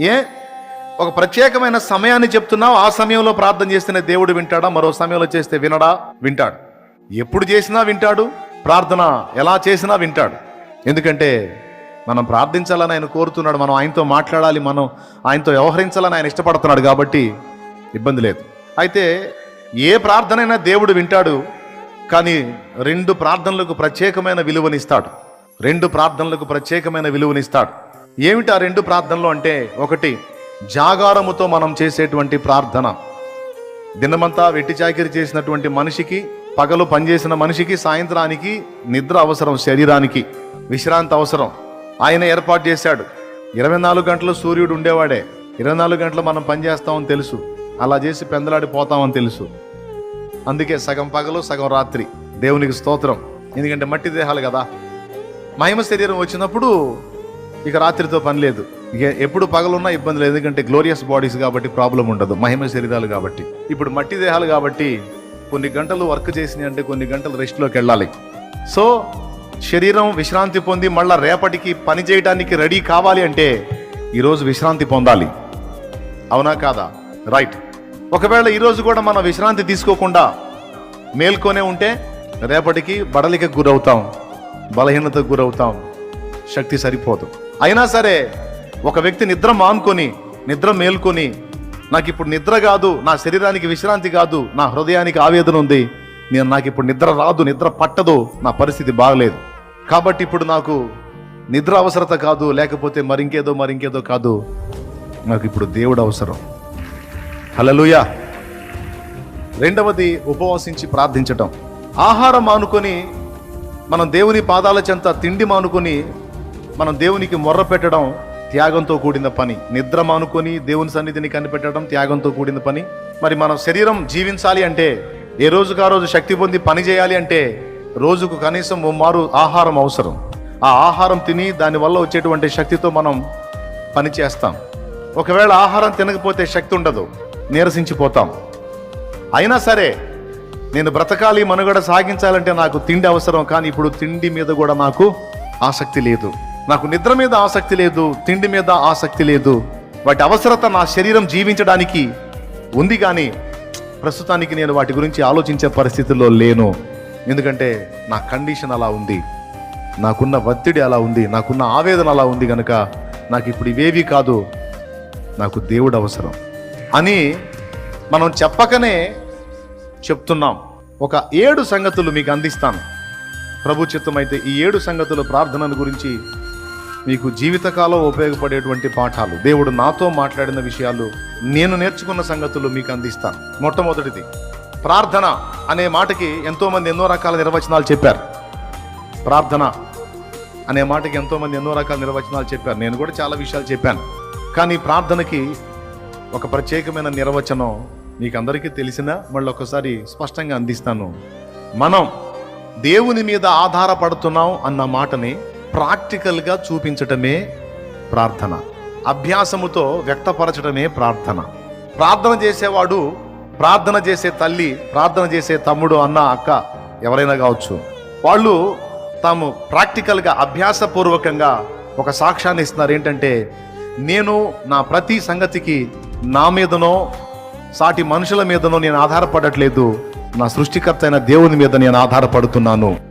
ఏ? ఒక ప్రత్యేకమైన సమయాన్ని చెప్తున్నావు ఆ సమయంలో ప్రార్థన చేస్తేనే దేవుడు వింటాడా? మరో సమయంలో చేస్తే వినడా? వింటాడు. ఎప్పుడు చేసినా వింటాడు ప్రార్థన ఎలా చేసినా వింటాడు. ఎందుకంటే మనం ప్రార్థించాలని ఆయన కోరుతున్నాడు మనం ఆయనతో మాట్లాడాలి మనం ఆయనతో వ్యవహరించాలని ఆయన ఇష్టపడుతున్నాడు కాబట్టి ఇబ్బంది లేదు. అయితే ఏ ప్రార్థనైనా దేవుడు వింటాడు కానీ రెండు ప్రార్థనలకు ప్రత్యేకమైన విలువనిస్తాడు రెండు ప్రార్థనలకు ప్రత్యేకమైన విలువనిస్తాడు ఏమిటి ఆ రెండు ప్రార్థనలు అంటే? ఒకటి జాగారముతో మనం చేసేటువంటి ప్రార్థన. దినమంతా వెట్టి చాకిరి చేసినటువంటి మనిషికి పగలు పనిచేసిన మనిషికి సాయంత్రానికి నిద్ర అవసరం శరీరానికి. విశ్రాంతి అవసరం. ఆయన ఏర్పాటు చేశాడు. ఇరవై నాలుగు గంటలు సూర్యుడు ఉండేవాడే. ఇరవై నాలుగు గంటలు మనం పనిచేస్తామని తెలుసు. అలా చేసి పెందలాడిపోతామని తెలుసు. అందుకే సగం పగలు సగం రాత్రి. దేవునికి స్తోత్రం. ఎందుకంటే మట్టి దేహాలు కదా. మహిమ శరీరం వచ్చినప్పుడు ఇక రాత్రితో పని లేదు. ఇక ఎప్పుడు పగలున్నా ఇబ్బంది లేదు. ఎందుకంటే గ్లోరియస్ బాడీస్ కాబట్టి ప్రాబ్లం ఉండదు. మహిమ శరీరాలు కాబట్టి. ఇప్పుడు మట్టి దేహాలు కాబట్టి కొన్ని గంటలు వర్క్ చేసినాయి అంటే కొన్ని గంటలు రెస్ట్లోకి వెళ్ళాలి. సో శరీరం విశ్రాంతి పొంది మళ్ళీ రేపటికి పని చేయడానికి రెడీ కావాలి అంటే ఈరోజు విశ్రాంతి పొందాలి. అవునా కాదా? రైట్. ఒకవేళ ఈరోజు కూడా మనం విశ్రాంతి తీసుకోకుండా మేల్కొనే ఉంటే రేపటికి బడలికి గురవుతాం. బలహీనతకు గురవుతాం. శక్తి సరిపోదు. అయినా సరే ఒక వ్యక్తి నిద్ర మానుకొని నిద్ర మేల్కొని నాకు ఇప్పుడు నిద్ర కాదు నా శరీరానికి విశ్రాంతి కాదు నా హృదయానికి ఆవేదన ఉంది నేను నాకు ఇప్పుడు నిద్ర రాదు నిద్ర పట్టదు నా పరిస్థితి బాగలేదు. కాబట్టి ఇప్పుడు నాకు నిద్ర అవసరత కాదు లేకపోతే మరింకేదో మరింకేదో కాదు నాకు ఇప్పుడు దేవుడు అవసరం. హలలుయా రెండవది ఉపవాసించి ప్రార్థించటం. ఆహారం మానుకొని మనం దేవుని పాదాల చెంత తిండి మానుకొని మనం దేవునికి మొర్ర పెట్టడం త్యాగంతో కూడిన పని. నిద్ర మానుకొని దేవుని సన్నిధిని కనిపెట్టడం త్యాగంతో కూడిన పని. మరి మనం శరీరం జీవించాలి అంటే ఏ రోజుకు ఆ రోజు శక్తి పొంది పని చేయాలి అంటే రోజుకు కనీసం మారు ఆహారం అవసరం. ఆ ఆహారం తిని దానివల్ల వచ్చేటువంటి శక్తితో మనం పని చేస్తాం. ఒకవేళ ఆహారం తినకపోతే శక్తి ఉండదు. నీరసించిపోతాం. అయినా సరే నేను బ్రతకాలి మనుగడ సాగించాలంటే నాకు తిండి అవసరం కానీ ఇప్పుడు తిండి మీద కూడా నాకు ఆసక్తి లేదు. నాకు నిద్ర మీద ఆసక్తి లేదు తిండి మీద ఆసక్తి లేదు. వాటి అవసరత నా శరీరం జీవించడానికి ఉంది కానీ ప్రస్తుతానికి నేను వాటి గురించి ఆలోచించే పరిస్థితుల్లో లేను. ఎందుకంటే నా కండిషన్ అలా ఉంది. నాకున్న ఒత్తిడి అలా ఉంది. నాకున్న ఆవేదన అలా ఉంది కనుక నాకు ఇప్పుడు ఇవేవి కాదు. నాకు దేవుడు అవసరం అని మనం చెప్పకనే చెప్తున్నాం. ఒక ఏడు సంగతులు మీకు అందిస్తాను. ప్రభు చిత్తమైతే ఈ ఏడు సంగతులు ప్రార్థనల గురించి మీకు జీవితకాలం ఉపయోగపడేటువంటి పాఠాలు. దేవుడు నాతో మాట్లాడిన విషయాలు నేను నేర్చుకున్న సంగతులు మీకు అందిస్తాను. మొట్టమొదటిది ప్రార్థన అనే మాటకి ఎంతోమంది ఎన్నో రకాల నిర్వచనాలు చెప్పారు. ప్రార్థన అనే మాటకి ఎంతోమంది ఎన్నో రకాల నిర్వచనాలు చెప్పారు. నేను కూడా చాలా విషయాలు చెప్పాను. కానీ ప్రార్థనకి ఒక ప్రత్యేకమైన నిర్వచనం మీకు అందరికీ తెలిసిన మళ్ళీ ఒకసారి స్పష్టంగా అందిస్తాను. మనం దేవుని మీద ఆధారపడుతున్నాం అన్న మాటని ప్రాక్టికల్గా చూపించటమే ప్రార్థన. అభ్యాసముతో వ్యక్తపరచడమే ప్రార్థన. ప్రార్థన చేసేవాడు ప్రార్థన చేసే తల్లి ప్రార్థన చేసే తమ్ముడు అన్న అక్క ఎవరైనా కావచ్చు. వాళ్ళు తాము ప్రాక్టికల్గా అభ్యాసపూర్వకంగా ఒక సాక్ష్యాన్ని ఇస్తున్నారు. ఏంటంటే నేను నా ప్రతి సంగతికి నా మీదనో సాటి మనుషుల మీదనో నేను ఆధారపడట్లేదు. నా సృష్టికర్త అయిన దేవుని మీద నేను ఆధారపడుతున్నాను.